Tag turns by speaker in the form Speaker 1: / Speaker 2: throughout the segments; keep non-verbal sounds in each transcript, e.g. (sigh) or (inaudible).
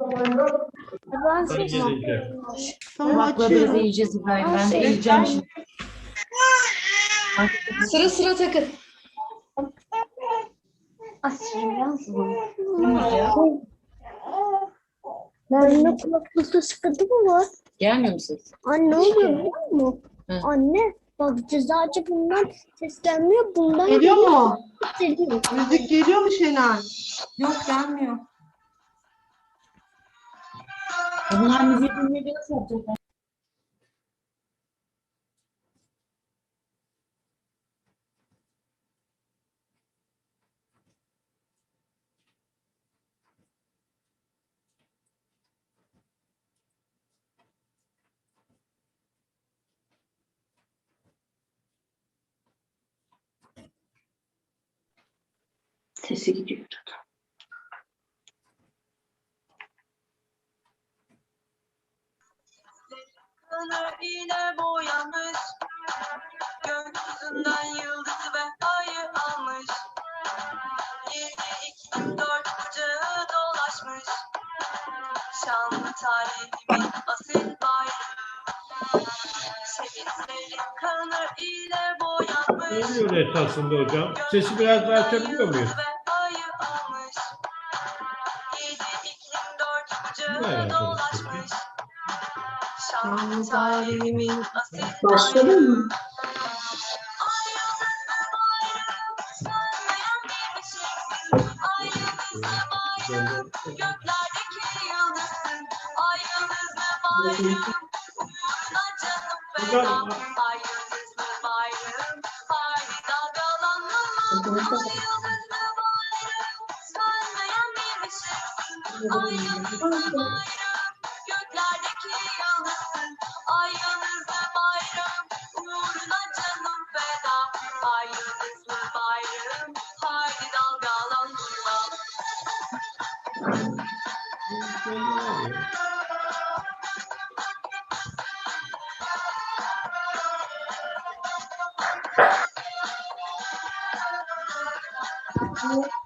Speaker 1: Ben
Speaker 2: geleceğim.
Speaker 3: Tamam
Speaker 4: Kulakla
Speaker 3: açıyorum.
Speaker 4: izleyeceğiz İbrahim. Ben de eğileceğim şimdi.
Speaker 3: Sıra sıra takın.
Speaker 1: Asıl yazma. Ben kulaklıkta sıkıntı mı var?
Speaker 4: Gelmiyor mu ses?
Speaker 1: Anne oluyor biliyor musun?
Speaker 4: Hı.
Speaker 1: Anne bak cezacı bundan seslenmiyor bundan
Speaker 3: Geliyor mu?
Speaker 1: geliyor.
Speaker 3: Müzik geliyor mu Şenay?
Speaker 5: Yok gelmiyor.
Speaker 4: Bunlar müziği dinleyince nasıl yapacaklar? Sesi gidiyor.
Speaker 6: Kanı ile boyamış. Gökyüzünden yıldızı ve ayı almış. Yedi iklim dört bucağı dolaşmış. Şanlı tarihimin asil bayrağı. Şehitlerin kanı ile boyanmış.
Speaker 2: Oluyor esasında hocam? Sesi biraz daha açabiliyor muyuz?
Speaker 6: Asil
Speaker 4: Başladı mı?
Speaker 6: Ay yıldızlı
Speaker 3: Thank (laughs)
Speaker 2: you.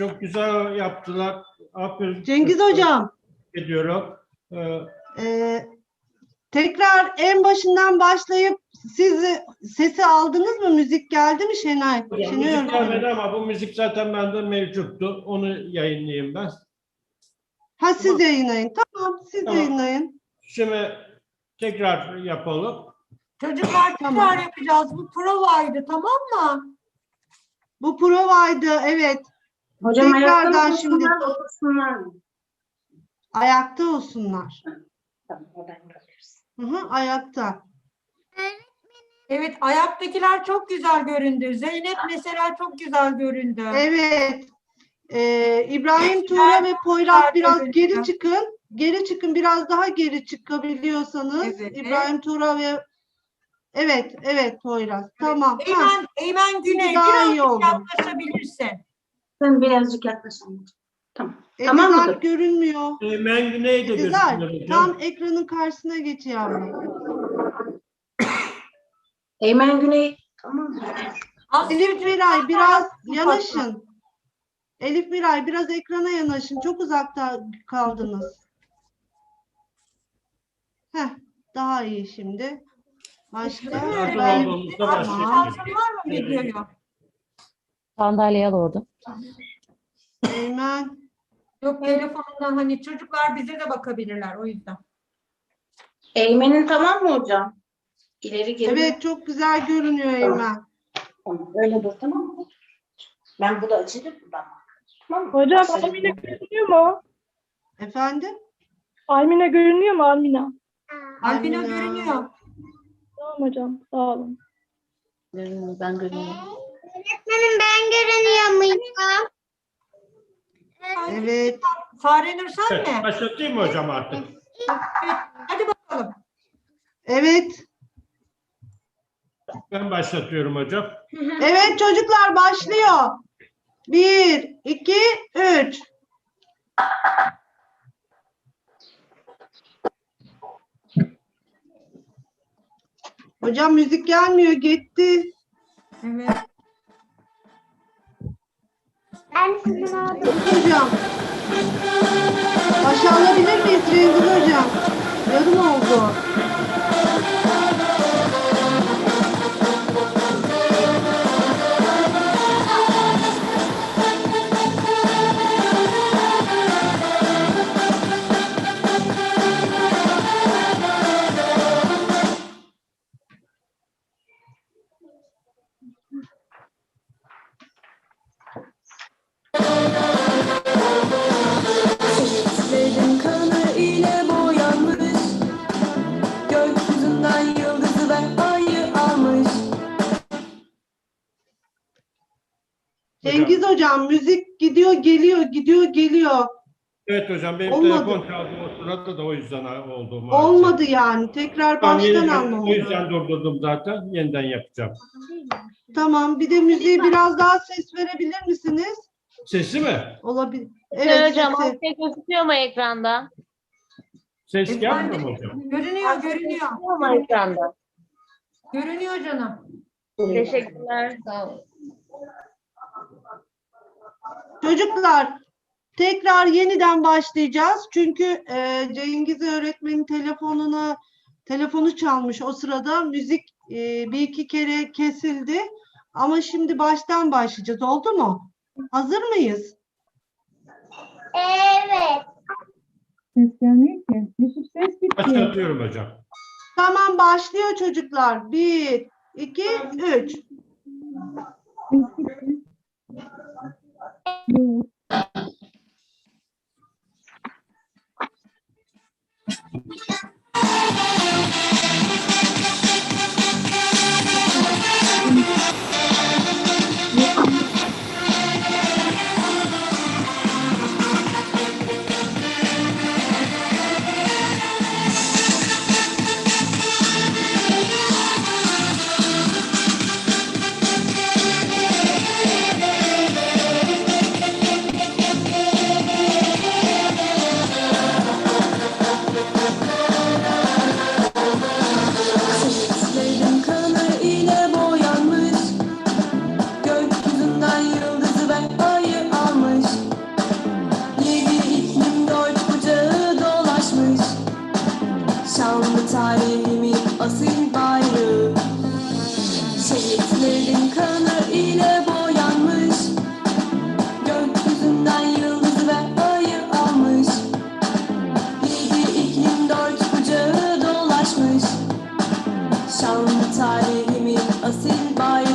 Speaker 2: Çok güzel yaptılar. Aferin.
Speaker 3: Cengiz Hocam.
Speaker 2: Ediyorum. Ee,
Speaker 3: e, tekrar en başından başlayıp siz sesi aldınız mı? Müzik geldi mi Şenay?
Speaker 2: hocam,
Speaker 3: Şenay
Speaker 2: müzik gelmedi ama bu müzik zaten bende mevcuttu. Onu yayınlayayım ben.
Speaker 3: Ha siz yayınlayın. Tamam siz
Speaker 2: Tamam.
Speaker 3: yayınlayın.
Speaker 2: Şimdi tekrar yapalım.
Speaker 5: Çocuklar
Speaker 3: Tamam.
Speaker 5: tekrar yapacağız. Bu provaydı tamam mı?
Speaker 3: Bu provaydı evet.
Speaker 4: Hocam
Speaker 3: Tekrardan
Speaker 4: ayakta
Speaker 3: şimdi-
Speaker 4: şimdi. otursunlar mı?
Speaker 3: Ayakta olsunlar.
Speaker 4: Tamam, oradan kalırız.
Speaker 3: Hı hı, ayakta.
Speaker 5: Evet ayaktakiler çok güzel göründü. Zeynep mesela çok güzel göründü.
Speaker 3: Evet. Ee, İbrahim Tuğra ve Poyraz biraz geri çıkın. Geri çıkın biraz daha geri çıkabiliyorsanız.
Speaker 5: Evet.
Speaker 3: İbrahim Tuğra ve Evet, evet Poyraz. Tamam. ha.
Speaker 5: Eymen, Eymen Güney
Speaker 3: daha iyi
Speaker 5: birazcık
Speaker 3: oldu.
Speaker 5: yaklaşabilirsin.
Speaker 4: Ben birazcık yaklaşayım. Tamam.
Speaker 3: E,
Speaker 4: Tamam mıdır?
Speaker 3: görünmüyor.
Speaker 6: Eymen Güney de hocam.
Speaker 3: tam ekranın karşısına geç yavrum.
Speaker 4: Eymen Güney. Tamam.
Speaker 3: Elif Miray biraz yanaşın. Elif Miray biraz ekrana yanaşın. Çok uzakta kaldınız. Heh, daha iyi şimdi. Başka?
Speaker 6: Hazır
Speaker 3: Ben-
Speaker 6: olduğumuzda
Speaker 3: Tamam.
Speaker 6: başlayalım.
Speaker 5: Şansın videoyu?
Speaker 7: Sandalyeye alırdım.
Speaker 3: Eymen.
Speaker 5: Yok telefonundan hani çocuklar bize de bakabilirler o yüzden.
Speaker 4: Eymen'in tamam mı hocam? İleri geri.
Speaker 3: Evet çok güzel görünüyor Eymen.
Speaker 4: Tamam. Öyle dur tamam mı? Ben bunu açacağım buradan bak. Tamam mı?
Speaker 8: Hocam
Speaker 4: Başlayalım.
Speaker 8: Almina görünüyor mu?
Speaker 3: Efendim?
Speaker 8: Almina görünüyor mu Almina?
Speaker 5: Albina
Speaker 3: Almina.
Speaker 5: görünüyor.
Speaker 8: Tamam hocam sağ olun.
Speaker 7: Görünüyor, ben görünüyorum.
Speaker 1: Öğretmenim ben görünüyor muyum?
Speaker 3: Evet.
Speaker 5: Fare Nur sen mi?
Speaker 6: Başlatayım mı hocam artık?
Speaker 5: Evet, hadi bakalım.
Speaker 3: Evet.
Speaker 6: Ben başlatıyorum hocam.
Speaker 3: Evet çocuklar başlıyor. Bir, iki, üç. Hocam müzik gelmiyor, gitti.
Speaker 5: Evet.
Speaker 1: Ben sizin aldım.
Speaker 3: Hocam. Başa alabilir miyiz Cengiz hocam? Yarım oldu. Hocam müzik gidiyor geliyor gidiyor geliyor.
Speaker 6: Evet hocam benim
Speaker 3: Olmadı.
Speaker 6: telefon çaldı o sırada da o yüzden oldu maalesef.
Speaker 3: Olmadı yani. Tekrar
Speaker 6: Tamam,
Speaker 3: baştan
Speaker 6: yeniden- O yüzden durdurdum zaten. Yeniden yapacağım.
Speaker 3: Tamam. Bir de müziği biraz daha ses verebilir misiniz?
Speaker 6: Sesi mi?
Speaker 3: Olabilir.
Speaker 7: Evet,
Speaker 3: Evet
Speaker 7: hocam,
Speaker 3: sesi.
Speaker 7: tek gözüküyor mu ekranda?
Speaker 6: Ses gelmiyor mu hocam?
Speaker 5: Görünüyor, görünüyor.
Speaker 7: Gözüküyor mu ekranda?
Speaker 5: Görünüyor canım.
Speaker 7: Teşekkürler. Sağ olun.
Speaker 3: Çocuklar tekrar yeniden başlayacağız. Çünkü e, Cengiz öğretmenin telefonunu telefonu çalmış o sırada müzik e, bir iki kere kesildi. Ama şimdi baştan başlayacağız. Oldu mu? Hazır mıyız?
Speaker 1: Evet.
Speaker 8: Ses gelmiyor ki. Yusuf ses gitti.
Speaker 6: Başlatıyorum hocam.
Speaker 3: Tamam başlıyor çocuklar. Bir, iki, üç.
Speaker 8: Ses gitti. Tarihimin
Speaker 2: asil bayrağı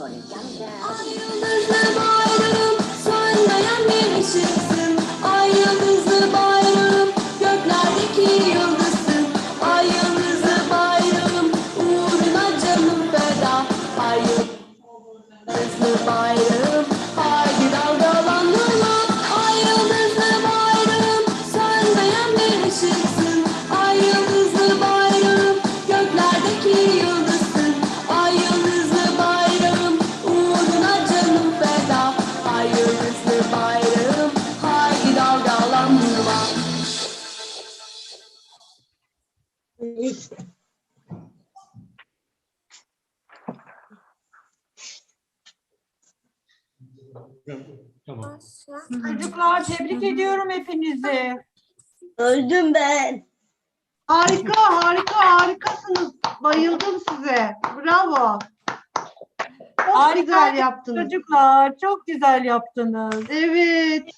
Speaker 2: Ay yıldızlı
Speaker 5: Çocuklar tebrik ediyorum hepinizi.
Speaker 1: Öldüm ben.
Speaker 3: Harika, harika, harikasınız. Bayıldım size. Bravo. Çok
Speaker 5: Harika
Speaker 3: güzel yaptınız.
Speaker 5: Çocuklar çok güzel yaptınız.
Speaker 3: Evet,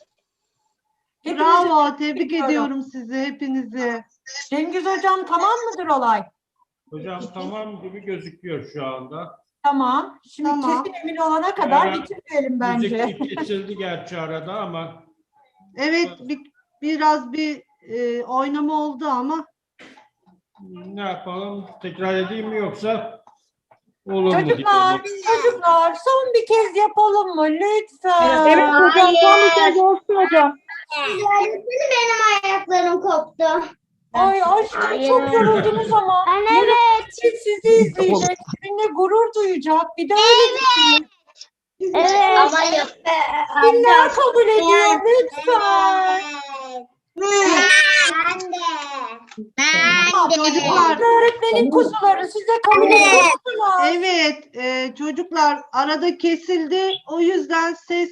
Speaker 5: Hepinizi
Speaker 3: bravo. Tebrik
Speaker 5: ediyorum.
Speaker 3: ediyorum sizi, hepinizi.
Speaker 5: Cengiz hocam tamam mıdır olay?
Speaker 6: Hocam tamam gibi gözüküyor şu anda.
Speaker 5: Tamam. Şimdi
Speaker 3: Tamam.
Speaker 5: kesin emin olana kadar
Speaker 6: Evet.
Speaker 5: bitirmeyelim bence.
Speaker 6: Müzik kesildi gerçi arada ama
Speaker 3: Evet, bir, biraz bir e, oynama oldu ama
Speaker 6: ne yapalım? Tekrar edeyim mi yoksa olur mu?
Speaker 5: Çocuklar, çocuklar son bir kez yapalım mı lütfen?
Speaker 1: Evet hocam, son bir kez
Speaker 8: olsun hocam.
Speaker 1: benim ayaklarım koptu.
Speaker 5: Ay aşkım çok yoruldunuz ama.
Speaker 1: Ben
Speaker 5: Yarın
Speaker 1: evet.
Speaker 5: için sizi izleyecek. Sizinle gurur duyacak. Bir de öyle düşünün.
Speaker 1: Evet. Ama yok.
Speaker 5: Kimler kabul ediyor lütfen?
Speaker 1: Ben de.
Speaker 3: Çocuklar.
Speaker 5: Öğretmenin kuzuları size kabul ediyor musunuz?
Speaker 3: Evet, e, çocuklar arada kesildi. O yüzden ses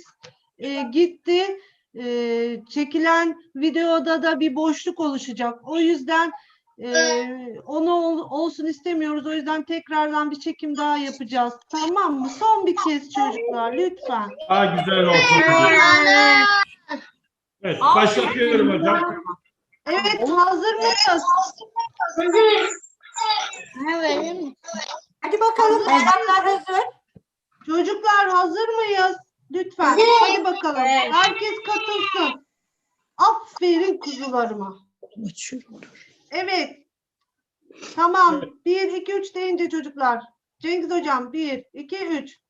Speaker 3: e, gitti. E, çekilen videoda da bir boşluk oluşacak. O yüzden e, onu ol- olsun istemiyoruz. O yüzden tekrardan bir çekim daha yapacağız. Tamam mı? Son bir kez çocuklar lütfen.
Speaker 6: Daha güzel olsun. Evet, başlatıyorum hocam.
Speaker 3: Evet, hazır mıyız?
Speaker 1: Evet.
Speaker 5: Hadi bakalım ayaklar hazır.
Speaker 3: Çocuklar hazır mıyız? Lütfen. Hadi bakalım. Herkes katılsın. Aferin kuzularıma. Evet. Tamam. 1, 2, 3 deyince çocuklar. Cengiz hocam 1, 2, 3.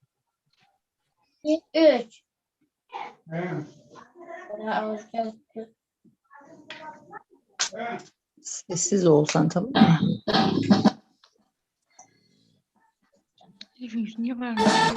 Speaker 1: 3.
Speaker 4: Sessiz olsan tamam mı?
Speaker 2: Niye vermiyorsun?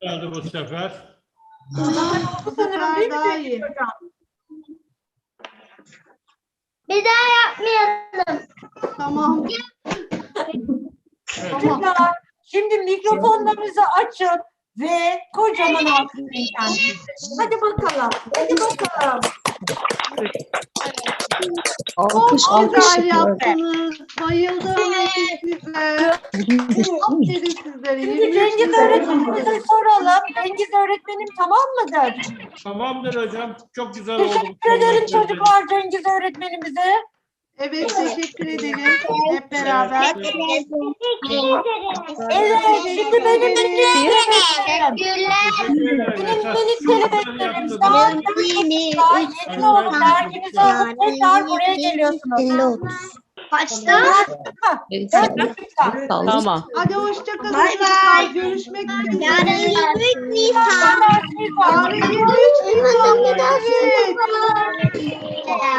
Speaker 6: Geldi bu sefer.
Speaker 3: Bu sefer daha iyi.
Speaker 1: Bir daha yapmayalım.
Speaker 3: Tamam.
Speaker 6: Evet.
Speaker 5: Çocuklar, şimdi mikrofonlarınızı açın ve kocaman alkışlayın kendinizi. Hadi bakalım. Hadi bakalım.
Speaker 3: Çok güzel yaptınız. Bayıldım size. Aferin sizlere.
Speaker 5: Şimdi
Speaker 3: üç
Speaker 5: Cengiz
Speaker 3: güzel
Speaker 5: öğretmenimize soralım. Cengiz öğretmenim tamam mıdır?
Speaker 6: Tamamdır hocam. Çok güzel oldu.
Speaker 5: Teşekkür ederim çocuklar Cengiz öğretmenimize.
Speaker 3: Evet teşekkür ederim. Hep beraber.
Speaker 5: Evet, şimdi benim
Speaker 6: ederim.
Speaker 5: Benim minik kelebeklerim. Daha yeni alıp tekrar buraya geliyorsunuz.
Speaker 1: Kaçta?
Speaker 7: Tamam.
Speaker 3: Hadi hoşçakalın.
Speaker 1: Bay bay.
Speaker 3: Görüşmek üzere.
Speaker 1: Yarın 23 Nisan.
Speaker 5: Dersiniz var.
Speaker 3: Yarın 23 Nisan. Evet.
Speaker 1: Evet.